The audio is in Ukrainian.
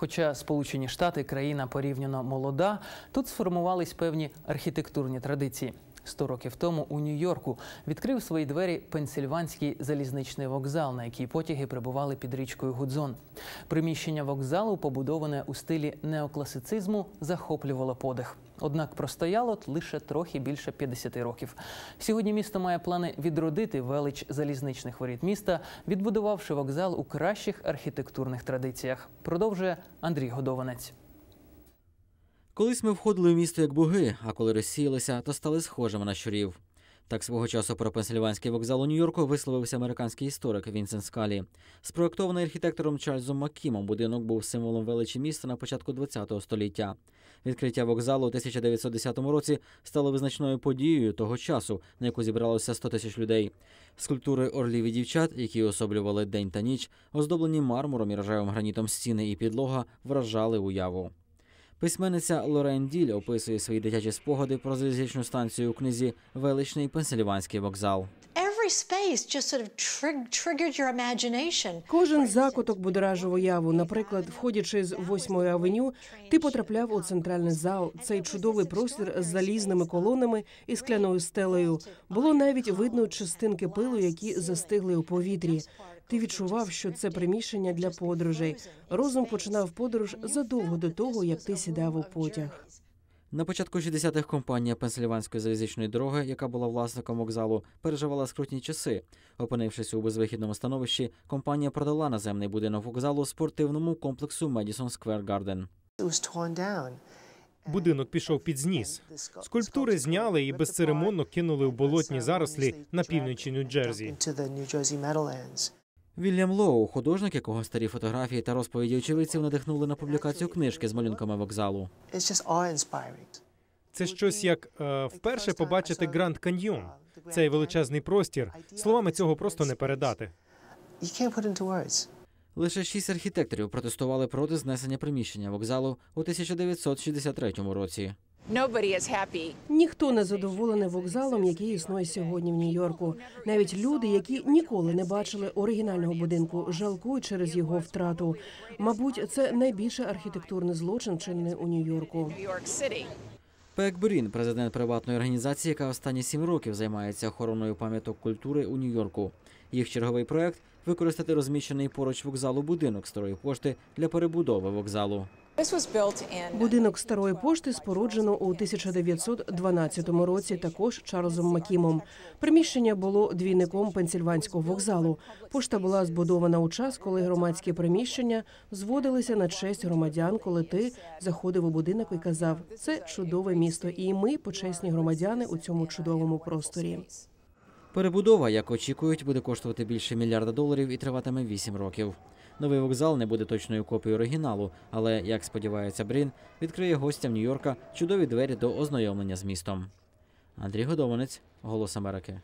Хоча Сполучені Штати країна порівняно молода, тут сформувались певні архітектурні традиції. Сто років тому у Нью-Йорку відкрив свої двері пенсильванський залізничний вокзал, на який потяги прибували під річкою Гудзон. Приміщення вокзалу, побудоване у стилі неокласицизму, захоплювало подих. Однак простояло лише трохи більше 50 років. Сьогодні місто має плани відродити велич залізничних воріт міста, відбудувавши вокзал у кращих архітектурних традиціях. Продовжує Андрій Годованець. Колись ми входили в місто як боги, а коли розсіялися, то стали схожими на щурів. Так свого часу про пенсильванський вокзал у Нью-Йорку висловився американський історик Вінсент Скалі. Спроектований архітектором Чарльзом Маккімом, будинок був символом величі міста на початку ХХ століття. Відкриття вокзалу у 1910 році стало визначною подією того часу, на яку зібралося 100 тисяч людей. Скульптури орлів і дівчат, які особлювали день та ніч, оздоблені мармуром і рожевим гранітом стіни і підлога, вражали уяву. Письменниця Лорен Діль описує свої дитячі спогади про залізничну станцію у книзі Величний пенсильванський вокзал. Кожен закуток будоражив уяву. Наприклад, входячи з 8-ї авеню, ти потрапляв у центральний зал. Цей чудовий простір з залізними колонами і скляною стелею. Було навіть видно частинки пилу, які застигли у повітрі. Ти відчував, що це приміщення для подорожей. Розум починав подорож задовго до того, як ти сідав у потяг. На початку 60-х компанія Пенсильванської залізничної дороги, яка була власником вокзалу, переживала скрутні часи. Опинившись у безвихідному становищі, компанія продала наземний будинок вокзалу спортивному комплексу Медісон Сквер Гарден. Будинок пішов під зніс. Скульптури зняли і безцеремонно кинули в болотні зарослі на півночі Нью-Джерсі. Вільям Лоу, художник, якого старі фотографії та розповіді очевидців надихнули на публікацію книжки з малюнками вокзалу. Це щось як е, вперше побачити Гранд Каньйон. Цей величезний простір. Словами цього просто не передати. Лише шість архітекторів протестували проти знесення приміщення вокзалу у 1963 році. Nobody. Ніхто не задоволений вокзалом, який існує сьогодні в Нью-Йорку. Навіть люди, які ніколи не бачили оригінального будинку, жалкують через його втрату. Мабуть, це найбільший архітектурний злочин, вчинений у Нью-Йорку. Пек Брін, президент приватної організації, яка останні сім років займається охороною пам'яток культури у Нью-Йорку. Їх черговий проект використати розміщений поруч вокзалу будинок старої пошти для перебудови вокзалу. Будинок старої пошти споруджено у 1912 році, також Чарльзом Макімом. Приміщення було двійником пенсільванського вокзалу. Пошта була збудована у час, коли громадські приміщення зводилися на честь громадян, коли ти заходив у будинок і казав, це чудове місто, і ми почесні громадяни у цьому чудовому просторі. Перебудова, як очікують, буде коштувати більше мільярда доларів і триватиме 8 років. Новий вокзал не буде точною копією оригіналу, але, як сподівається Брін, відкриє гостям Нью-Йорка чудові двері до ознайомлення з містом. Андрій Годованець, Голос Америки.